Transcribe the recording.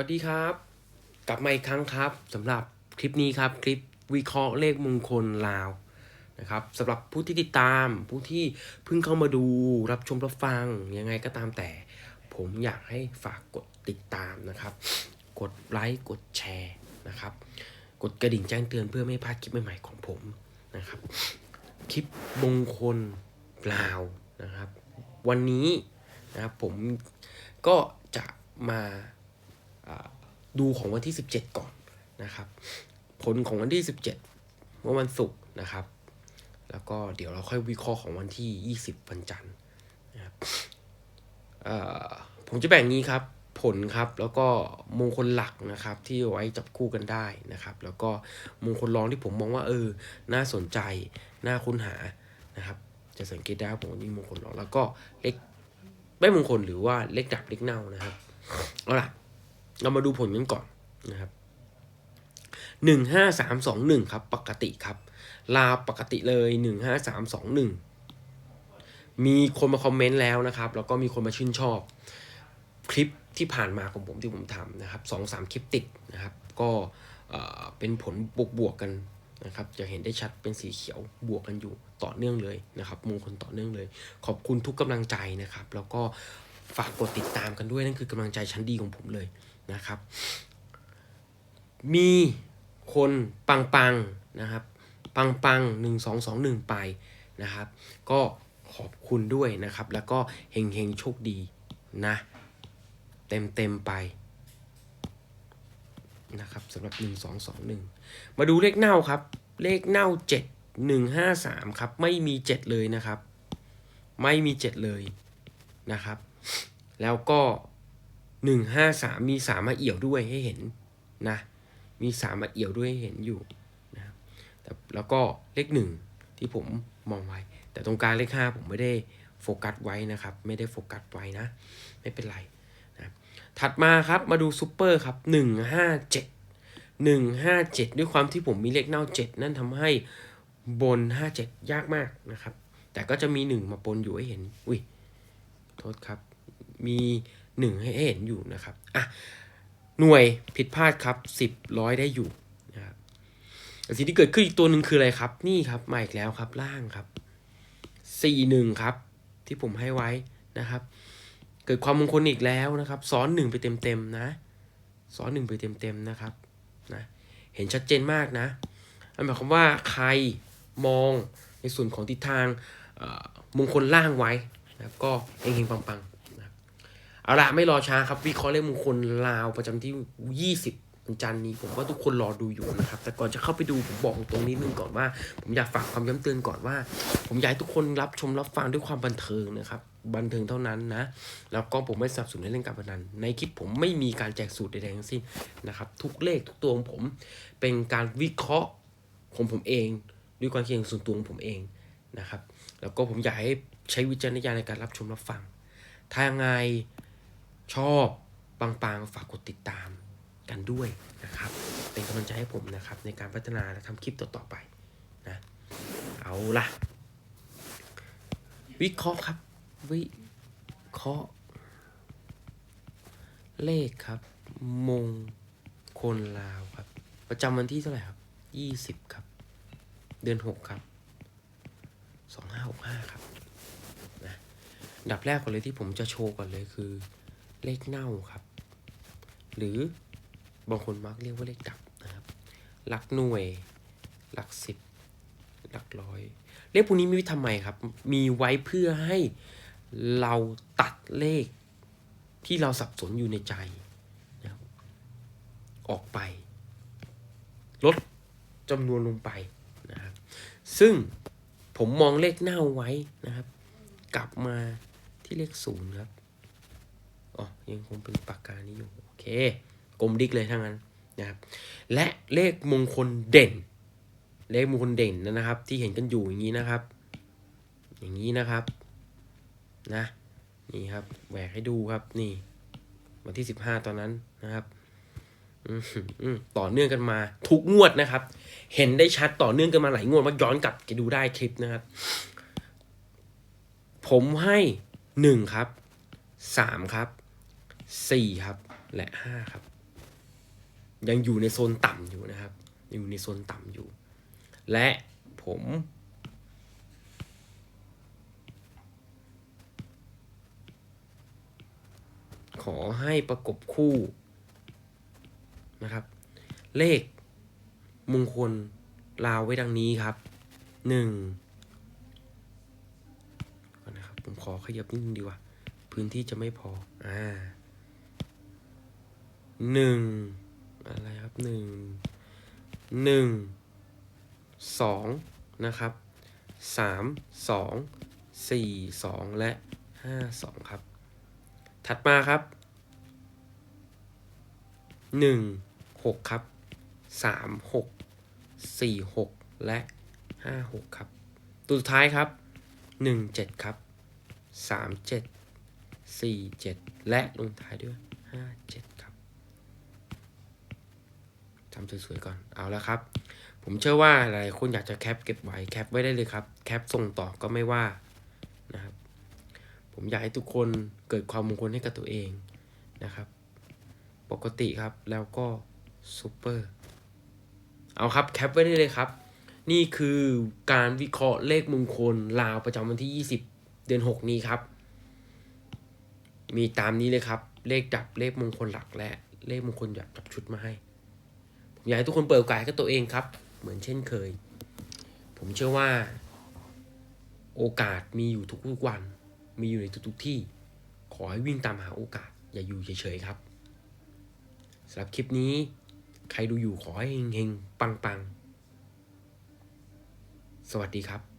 วัสดีครับ กลับมาอีกครั้งครับสำหรับคลิปนี้ครับ คลิปวิเคราะห์เลขมงคลลาวนะครับสำหรับผู้ที่ติดตามผู้ที่เพิ่งเข้ามาดูรับชมรับฟังยังไงก็ตามแต่ ผมอยากให้ฝากกดติดตามนะครับ กดไลค์กดแชร์นะครับ กดกระดิ่งแจ้งเตือนเพื่อไม่พลาดคลิปใหม่ๆของผมนะครับ คลิปมงคลลาวนะครับ วันนี้นะครับผมก็จะมา ดูของวันที่ 17 ก่อนนะครับ ผลของวันที่ 17 เมื่อวันศุกร์นะครับ แล้วก็เดี๋ยวเราค่อยวิเคราะห์ของวันที่ 20 วันจันทร์นะครับผมจะแบ่งงี้ครับผลครับแล้วก็มงคลหลักนะครับที่ไว้จับคู่กันได้นะครับ แล้วก็มงคลรองที่ผมมองว่าเออ น่าสนใจ น่าค้นหานะครับ จะสังเกตได้ว่าผมมีมงคลรองแล้วก็เลขไม่มงคลหรือว่าเลขดับเลขเน่านะครับเอาล่ะ เรามาดูผลกันก่อนนะครับหนึ่งห้าสามสองหนึ่งครับ ปกติครับ ลาปกติเลยหนึ่งห้าสามสองหนึ่งมีคนมาคอมเมนต์แล้วนะครับ แล้วก็มีคนมาชื่นชอบ คลิปที่ผ่านมาของผมที่ผมทำนะครับสองสามคลิปติดนะครับ ก็เอ่อเป็นผลบวกบวกๆกันนะครับจะเห็นได้ชัดเป็นสีเขียวบวกกันอยู่ต่อเนื่องเลยนะครับมงคลต่อเนื่องเลย ขอบคุณทุกกำลังใจนะครับ แล้วก็ ฝากกดติดตามกันด้วยนั่นคือกำลังใจชั้นดีของผมเลยนะครับ มีคนปังปังๆนะครับ ปังปังหนึ่งสองสองหนึ่งไปนะครับ ก็ขอบคุณด้วยนะครับ แล้วก็เฮงเฮงโชคดีนะ เต็มเต็มไปนะครับสำหรับ 1 2 2 1 มาดูเลขเน่าครับ เลขเน่า 7 1 5 3 ครับ ไม่มี 7 เลยนะครับ ไม่มี 7 เลยนะครับ แล้วก็ 1 5 3 มี3มาเอี่ยวด้วยให้เห็นนะ มี3มาเอี่ยวด้วยให้เห็นอยู่นะแต่แล้วก็เลข 1 ที่ผมมองไว้ แต่ตรงกลางเลข 5 ผมไม่ได้โฟกัสไว้นะครับ ไม่ได้โฟกัสไว้นะ ไม่เป็นไรนะถัดมาครับมาดูซูเปอร์ครับหนึ่งห้าเจ็ดหนึ่งห้าเจ็ดด้วยความที่ผมมีเลขเน่าเจ็ดนั่นทำให้บนห้าเจ็ดยากมากนะครับ แต่ก็จะมีหนึ่งมาปนอยู่ให้เห็น อุ้ย โทษครับ มีหนึ่งให้เห็นอยู่นะครับอะหน่วยผิดพลาดครับสิบร้อยได้อยู่นะครับสิ่งที่เกิดขึ้นอีกตัวหนึ่งคืออะไรครับ นี่ครับมาอีกแล้วครับล่างครับสี่หนึ่งครับ ที่ผมให้ไว้นะครับ เกิดความมงคลอีกแล้วนะครับ ซ้อนหนึ่งไปเต็มๆนะ ซ้อนหนึ่งไปเต็มๆนะครับนะเห็นชัดเจนมากนะนั่นหมายความว่าใครมองในส่วนของทิศทางมงคลล่างไว้นะครับก็เฮงปังๆนะครับ เอาละไม่รอช้าครับวิเคราะห์เลขมงคลลาวประจำที่ 20วันจันนี้ผมว่าทุกคนรอดูอยู่นะครับ แต่ก่อนจะเข้าไปดูผมบอกตรงนี้นึงก่อนว่า ผมอยากฝากความย้ำเตือนก่อนว่า ผมอยากให้ทุกคนรับชมรับฟังด้วยความบันเทิงนะครับ บันเทิงเท่านั้นนะ แล้วก็ผมไม่สนับสนุนให้เล่นการพนัน ในคลิปผมไม่มีการแจกสูตรใดๆทั้งสิ้นนะครับ ทุกเลขทุกตัวของผมเป็นการวิเคราะห์ของผมเอง ด้วยความเคิดเห็นส่วนตัวของผมเองนะครับ แล้วก็ผมอยากให้ใช้วิจารณญาณในการรับชมรับฟังถ้ายังไง ชอบปังๆ ฝากกดติดตามกันด้วยนะครับ เป็นกำลังใจให้ผมนะครับ ในการพัฒนาและทำคลิปต่อๆไปนะ เอาล่ะ วิเคราะห์ครับ วิเคราะห์เลขครับ มงคลลาวครับ ประจำวันที่เท่าไหร่ครับยี่สิบครับ เดือนหกครับสองห้าหกห้าครับนะดับแรกก่อนเลยที่ผมจะโชว์ก่อนเลยคือ เลขเน่าครับ หรือบางคนมักเรียกว่าเลขดับนะครับ หลักหน่วย หลักสิบ หลักร้อย เลขพวกนี้มีไว้ทำไมครับ มีไว้เพื่อให้เราตัดเลขที่เราสับสนอยู่ในใจนะครับออกไป ลดจำนวนลงไปนะครับ ซึ่งผมมองเลขเน่าไว้นะครับ กลับมาที่เลขศูนย์ครับ อ๋อ ยังคงเป็นปากกานี้อยู่ โอเค กลมดิกเลยทั้งนั้นนะครับ และเลขมงคลเด่น เลขมงคลเด่นนะครับ ที่เห็นกันอยู่อย่างนี้นะครับ อย่างนี้นะครับ นะ นี่ครับ แหวกให้ดูครับ นี่ วันที่สิบห้าตอนนั้นนะครับอืมอืมต่อเนื่องกันมาทุกงวดนะครับ เห็นได้ชัดต่อเนื่องกันมาหลายงวดว่าย้อนกลับไปดูได้คลิปนะครับ ผมให้หนึ่งครับสามครับ สี่ครับ และห้าครับ ยังอยู่ในโซนต่ำอยู่นะครับ อยู่ในโซนต่ำอยู่ และผมขอให้ประกบคู่นะครับ เลขมงคลลาวไว้ดังนี้ครับหนึ่งนนะครับผมขอขยับนิดนึงดีกว่า พื้นที่จะไม่พอ อ่า หนึ่งอะไรครับหนึ่งหนึ่งสองนะครับสามสองสี่สองและห้าสองครับ ถัดมาครับหนึ่งหกครับสามหกสี่หกและห้าหกครับ ตัวสุดท้ายครับหนึ่งเจ็ดครับสามเจ็ดสี่เจ็ดและลงท้ายด้วยห้าเจ็ด ครับจำสวยๆก่อนเอาแล้วครับ ผมเชื่อว่าหลายคนอยากจะแคปเก็บไว้แคปไว้ได้เลยครับแคปส่งต่อก็ไม่ว่านะครับ ผมอยากให้ทุกคนเกิดความมงคลให้กับตัวเองนะครับ ปกติครับแล้วก็ซูเปอร์เอาครับแคปไว้ได้เลยครับ นี่คือการวิเคราะห์เลขมงคลลาวประจำวันที่ 20 เดือน 6 นี้ครับ มีตามนี้เลยครับ เลขดับเลขมงคลหลักและเลขมงคลหยับจับชุดมาให้ อยากให้ทุกคนเปิดโอกาสให้กับตัวเองครับ เหมือนเช่นเคย ผมเชื่อว่า โอกาสมีอยู่ทุกๆวัน มีอยู่ในทุกๆที่ ขอให้วิ่งตามหาโอกาส อย่าอยู่เฉยๆครับสำหรับคลิปนี้ ใครดูอยู่ขอให้เฮงๆปังๆ สวัสดีครับ